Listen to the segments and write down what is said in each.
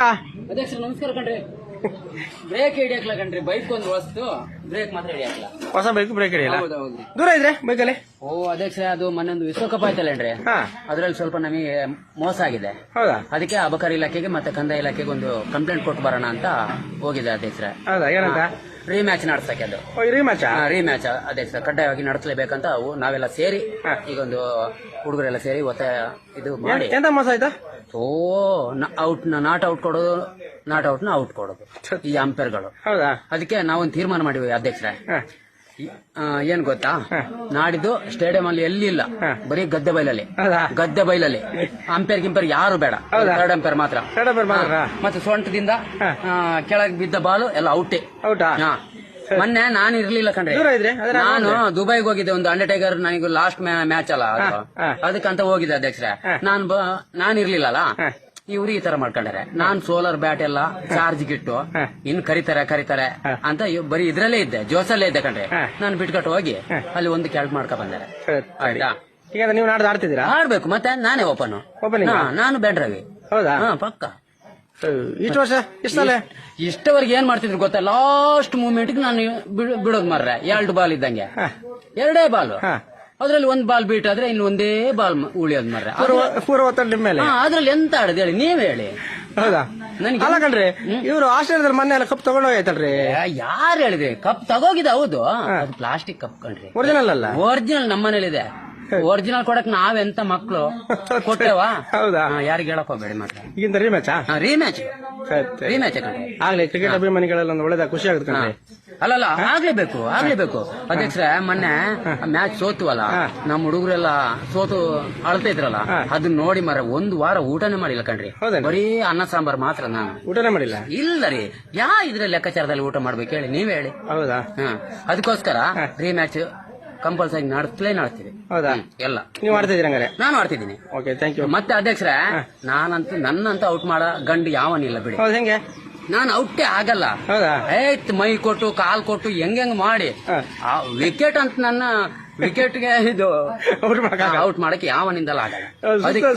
ಅಧ್ಯಕ್ಷ ನಮಸ್ಕಾರ ಕಣ್ರಿ. ಬ್ರೇಕ್ ಹಿಡಿಯಕ್ಲ ಕಣ್ರಿ. ಬೈಕ್ ಒಂದು ವಸ್ತು ಬ್ರೇಕ್ ಮಾತ್ರ ಹಿಡಿಯಕ್ಲ ಹೊಸ ಬೈಕ್ ಬ್ರೇಕ್ ಹಿಡಿಯಲ್ಲ? ಹೌದೌದು ದೂರ ಇದ್ರೆ ಬೈಕಲ್ಲಿ ಓ ಅಧ್ಯಕ್ಷ ಅದು ಮೊನ್ನೆ ಒಂದು ವಿಶ್ವಕಪ್ ಆಯ್ತಲ್ಲೇನ್ರಿ ಹಾ. ಅದ್ರಲ್ಲಿ ಸ್ವಲ್ಪ ನಮಗೆ ಮೋಸ ಆಗಿದೆ. ಹೌದಾ? ಅದಕ್ಕೆ ಅಬಕಾರಿ ಇಲಾಖೆಗೆ ಮತ್ತೆ ಕಂದಾಯ ಇಲಾಖೆಗೆ ಒಂದು ಕಂಪ್ಲೇಂಟ್ ಕೊಟ್ಟು ಬರೋಣ ಅಂತ ಹೋಗಿದೆ ಅಧ್ಯಕ್ಷರ ಹೌದಾ? ಏನಂತ? ರೀಮ್ಯಾಚ್ ನಡೆಸಕ್ಕೆ ಅದು. ಮ್ಯಾಚ್ ರೀಮ್ಯಾಚ್ ಅಧ್ಯಕ್ಷ ಕಡ್ಡಾಯವಾಗಿ ನಡೆಸಲೇಬೇಕಂತ ಅವು. ನಾವೆಲ್ಲ ಸೇರಿ ಈಗೊಂದು ಈಗ ಒಂದು ಹುಡುಗರೆಲ್ಲ ಸೇರಿ ಒತ್ತಾಯ ಇದು ಮಾಡಿ. ಎಂತ ಮೋಸ ಆಯ್ತಾ? ಓ ಔಟ್ ನಾಟ್ ಔಟ್ ಕೊಡೋದು ನಾಟ್ ಔಟ್ನ ಔಟ್ ಕೊಡೋದು. ಈ ಅಂಪೇರ್ಗಳು. ಹೌದಾ? ಅದಕ್ಕೆ ನಾವೊಂದು ತೀರ್ಮಾನ ಮಾಡಿವಿ ಅಧ್ಯಕ್ಷರೇ. ಆ, ಏನ್ ಗೊತ್ತಾ? ನಾಡಿದ್ದು ಸ್ಟೇಡಿಯಂ ಅಲ್ಲಿ ಎಲ್ಲಿ ಇಲ್ಲ? ಬರೀ ಗದ್ದೆ ಬೈಲಲ್ಲಿ. ಗದ್ದೆ ಬೈಲಲ್ಲಿ. ಅಂಪೇರ್ ಗಿಂಪೇರ್ ಯಾರು ಬೇಡ? ಥರ್ಡ್ ಅಂಪೇರ್ ಮಾತ್ರ. ಮತ್ತೆ ಸೊಂಟದಿಂದ ಆ, ಕೆಳಗೆ ಬಿದ್ದ ಬಾಲು ಎಲ್ಲ ಔಟೇ. ಔಟಾ? ಹಾ. ಮೊನ್ನೆ ನಾನು ಇರ್ಲಿಲ್ಲ ಕಣ್ರಿ. ದೂರ ಇದ್ರೆ? ಅದ್ರ ನಾನು ದುಬೈಗೆ ಹೋಗಿದ್ದೆ ಒಂದು ಅಂಡರ್ಟೇಕರ್ ನನಗೆ ಲಾಸ್ಟ್ ಮ್ಯಾಚ್ ಅಲ್ಲ ಅದು. ಅದಕ್ಕಂತ ಹೋಗಿದ್ದೆ ಅಧ್ಯಕ್ಷರೇ. ನಾನ್ ನಾನು ನಾನು ಇರ್ಲಿಲ್ಲಲ್ಲ. ಇವ್ರು ಈ ತರ ಮಾಡ್ಕೊಂಡಾರೆ. ನಾನ್ ಸೋಲಾರ್ ಬ್ಯಾಟ್ ಎಲ್ಲ ಚಾರ್ಜ್ ಗಿಟ್ಟು. ಇನ್ ಕರಿತಾರೆ ಕರಿತಾರೆ ಅಂತ ಇವ್ ಬರೀ ಇದ್ರಲ್ಲೇ ಇದ್ದೆ ಜೋಸಲ್ಲೇ ಇದ್ದೆ ಕಣ್ರಿ. ಹಾ. ನಾನು ಬಿಟ್ಕಟ್ಟು ಹೋಗಿ ಅಲ್ಲಿ ಒಂದು ಕ್ಯಾಲ್ಕ್ ಮಾಡ್ಕೊ ಬಂದಾರೆ. ಸರಿ. ಆಯ್ತಾ? ಈಗ ನೀವು ನಾಡ್ದು ಆಡ್ತಿದ್ದೀರಾ? ಆಡ್ಬೇಕು ಮತ್ತೆ ನಾನೇ ಓಪನ್ Opening ಆ? ನಾನು ಬೆಂಡ್ರವಿ ರವಿ ಹೌದಾ? ಹಾ ಪಕ್ಕ. ಇಷ್ಟು ವರ್ಷ? ಇಷ್ಟ ಇಷ್ಟವರೆಗೆ ಏನ್ ಮಾಡ್ತಿದ್ರು ಗೊತ್ತಾ? ಲಾಸ್ಟ್ ಮೂಮೆಂಟ್ ನಾನು ಬಿಡೋದು ಮಾರ್ರೆ. ಎರಡು ಬಾಲ್ ಇದ್ದಂಗೆ. ಎರಡೇ ಬಾಲ್. ಅದ್ರಲ್ಲಿ ಒಂದ್ ಬಾಲ್ ಬೀಟ್ ಆದ್ರೆ ಇನ್ನು ಒಂದೇ ಬಾಲ್ ಉಳಿಯೋದ್ ಮಾರ್ರೆ. ಪೂರ್ವ ಮೇಲೆ ಅದ್ರಲ್ಲಿ ಎಂತ ಆಡದ್ ಹೇಳಿ? ನೀವ್ ಹೇಳಿ. ಹೌದಾ? ನನಗೆ ಅಲ್ಲ ಕಣ್ರಿ ಇವರು ಆಸ್ಟ್ರೇಲಿಯಾದಲ್ಲಿ ಮೊನ್ನೆ ಎಲ್ಲ ಕಪ್ ತಗೊಂಡೋಗೈತಲ್ರಿ ಯಾರು ಹೇಳಿದ್ರಿ ಕಪ್ ತಗೋಗಿದೆ ಹೌದು. ಅದು ಪ್ಲಾಸ್ಟಿಕ್ ಕಪ್ ಕಣ್ರಿ. ಒರಿಜಿನಲ್ ಅಲ್ಲ? ಒರಿಜಿನಲ್ ನಮ್ಮನೇಲಿದೆ. ಒರಿಜಿನಲ್ ಕೊಡಕ್ ನಾವೆಂತ ಮಕ್ಳು? ಕೊಟ್ಟೇವಾ? ಹೌದಾ? ಯಾರಿಗೆ ಹೇಳಕ್ ಹೋಗ್ಬೇಡಿ ಮಾತ್ರ. ಈಗಿಂದ ರೀಮ್ಯಾಚಾ ರೀಮ್ಯಾಚ್ ಕಣ್ರಿ ಆಗ್ಲಿ ಕ್ರಿಕೆಟ್ ಅಭಿಮಾನಿಗಳೆಲ್ಲ ಒಂದು ಒಳ್ಳೇದಾಗ ಖುಷಿ ಆಗುತ್ತೆ ಕಣ್ರಿ ಅಲ್ಲಲ್ಲ ಆಗ್ಲೇಬೇಕು ಆಗ್ಲೇಬೇಕು. ಅಧ್ಯಕ್ಷರ ಮೊನ್ನೆ ಮ್ಯಾಚ್ ಸೋತುವಲ್ಲ ನಮ್ಮ ಹುಡುಗರೆಲ್ಲ ಸೋತು ಅಳ್ತಾ ಇದ್ರಲ್ಲ ಅದನ್ನ ನೋಡಿ ಮರ ಒಂದು ವಾರ ಊಟನೇ ಮಾಡಿಲ್ಲ ಕಣ್ರಿ? ಬರೀ ಅನ್ನ ಸಾಂಬಾರ್ ಮಾತ್ರ ನಾನು. ಊಟನೇ ಮಾಡಿಲ್ಲ? ಇಲ್ಲ ರೀ. ಯಾ ಇದ್ರ ಲೆಕ್ಕಾಚಾರದಲ್ಲಿ ಊಟ ಮಾಡ್ಬೇಕು ಹೇಳಿ ನೀವ್ ಹೇಳಿ. ಹೌದಾ? ಹಾ. ಅದಕ್ಕೋಸ್ಕರ ರೀ ಮ್ಯಾಚ್ ಕಂಪಲ್ಸರಿ ನಡೆಸ್ಲೇ ನಡೆಸ್ತೀವಿ ಹೌದಾ? ಎಲ್ಲ. ನೀವು ಆಡ್ತಿದ್ದೀರಿ ಹಂಗಾರೆ? ನಾನು ಮಾಡ್ತಿದ್ದೀನಿ ಓಕೆ ಥ್ಯಾಂಕ್ ಯು ಮತ್ತೆ ಅಧ್ಯಕ್ಷರ ನಾನಂತೂ ನನ್ನಂತ ಔಟ್ ಮಾಡೋ ಗಂಡು ಯಾವನಿಲ್ಲ ಬಿಡಿ. ಹೌದು ಹೆಂಗೆ? ನಾನು ಔಟೇ ಆಗಲ್ಲ. ಹೌದಾ? ಏತ್ ಮೈ ಕೊಟ್ಟು ಕಾಲ್ ಕೊಟ್ಟು ಹೆಂಗ್ ಮಾಡಿ. ಆ ವಿಕೆಟ್ ಅಂತ ನನ್ನ ವಿಕೆಟ್ಗೆ ಇದು. ಔಟ್ ಮಾಡಕ್ ಔಟ್ ಮಾಡಕ್ಕೆ ಯಾವನಿಂದಲೂ ಆಗಲ್ಲ. ಅದಕ್ಕೆ-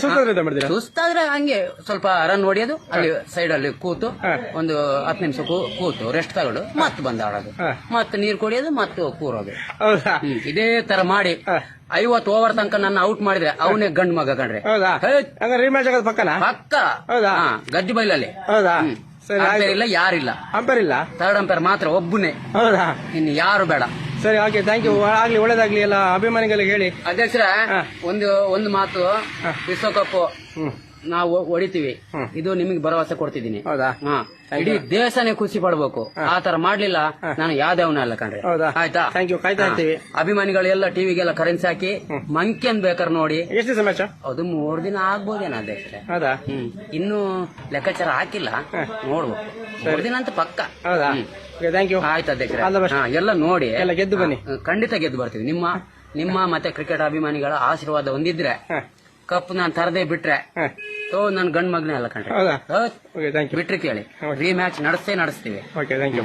ಸುಸ್ತಾದ್ರೆ ಹಂಗೆ ಸ್ವಲ್ಪ ರನ್ ಹೊಡಿಯೋದು ಅಲ್ಲಿ ಸೈಡ್ ಅಲ್ಲಿ ಕೂತು ಒಂದು ಹತ್ತು ನಿಮಿಷ ಕೂತು ರೆಸ್ಟ್ ತಗೊಳ್ಳು ಮತ್ತೆ ಬಂದಾಡೋದು. ಆಡೋದು ಮತ್ತೆ ನೀರ್ ಕುಡಿಯೋದು ಮತ್ತೆ ಕೂರೋದು. ಇದೇ ತರ ಮಾಡಿ. ಐವತ್ತು ಓವರ್ ತನಕ ನನ್ನ ಔಟ್ ಮಾಡಿದ್ರೆ ಅವನೇ ಗಂಡ್ ಮಗ ಪಕ್ಕನಾ? ಪಕ್ಕ. ಗದ್ದಿ ಬೈಲಲ್ಲಿ. ಹೌದಾ? ಸರಿ ಅಂಪೈರ್ ಇಲ್ಲ ಯಾರಿಲ್ಲ ಅಂಪೇರ್ ಇಲ್ಲ? ಥರ್ಡ್ ಅಂಪೇರ್ ಮಾತ್ರ ಒಬ್ಬನೇ. ಹೌದಾ? ಇನ್ನು ಯಾರು ಬೇಡ. ಸರಿ ಓಕೆ ಥ್ಯಾಂಕ್ ಯು ಆಗ್ಲಿ ಒಳ್ಳೇದಾಗ್ಲಿ ಎಲ್ಲ ಅಭಿಮಾನಿಗಳಿಗೆ ಹೇಳಿ. ಅಧ್ಯಕ್ಷರ ಹಾ. ಒಂದು ಒಂದು ಮಾತು. ವಿಶ್ವಕಪ್. ಹ್ಮ್. ನಾವು ಹೊಡಿತೀವಿ. ಇದು ನಿಮಗೆ ಭರವಸೆ ಕೊಡ್ತಿದ್ದೀನಿ. ಇಡೀ ದೇಶನೇ ಖುಷಿ ಪಡ್ಬೇಕು. ಆ ತರ ಮಾಡ್ಲಿಲ್ಲ ನಾನು ಯಾವ್ದೇವನ ಅಲ್ಲ ಕಣ್ರಿ. ಆಯ್ತಾ? ಇರ್ತೀವಿ. ಅಭಿಮಾನಿಗಳೆಲ್ಲ ಟಿವಿಗೆಲ್ಲ ಕರೆನ್ಸಿ ಹಾಕಿ ಮಂಕಿ ಅಂತ ಬೇಕಾದ್ರೆ ನೋಡಿ. ಎಷ್ಟು ದಿವಸ ಅದು ಮೂರ್ ದಿನ ಆಗ್ಬೋದೇನ ಹೌದಾ? ಇನ್ನು ಲೆಕ್ಕಾಚಾರ ಹಾಕಿಲ್ಲ. ನೋಡ್ಬೇಕು ಮೂರ್ ದಿನ ಅಂತ ಪಕ್ಕ. ಆಯ್ತು. ಹಾ, ಎಲ್ಲ ನೋಡಿ. ಎಲ್ಲ ಗೆದ್ದು ಬನ್ನಿ. ಖಂಡಿತ ಗೆದ್ದು ಬರ್ತೀವಿ. ನಿಮ್ಮ ನಿಮ್ಮ ಮತ್ತೆ ಕ್ರಿಕೆಟ್ ಅಭಿಮಾನಿಗಳ ಆಶೀರ್ವಾದ ಹೊಂದಿದ್ರೆ ಕಪ್ ನಾನು ತರದೇ ಬಿಟ್ರೆ ಓ ನನ್ ಗಂಡ್ ಮಗನೇ ಅಲ್ಲ ಕಣ್ರಿ. ಬಿಟ್ರಿ ಓಕೆ ಥ್ಯಾಂಕ್ ಯು ಬಿಟ್ರೆ ಕೇಳಿ ರೀ ಮ್ಯಾಚ್ ನಡೆಸೇ ನಡೆಸ್ತೀವಿ. Okay thank you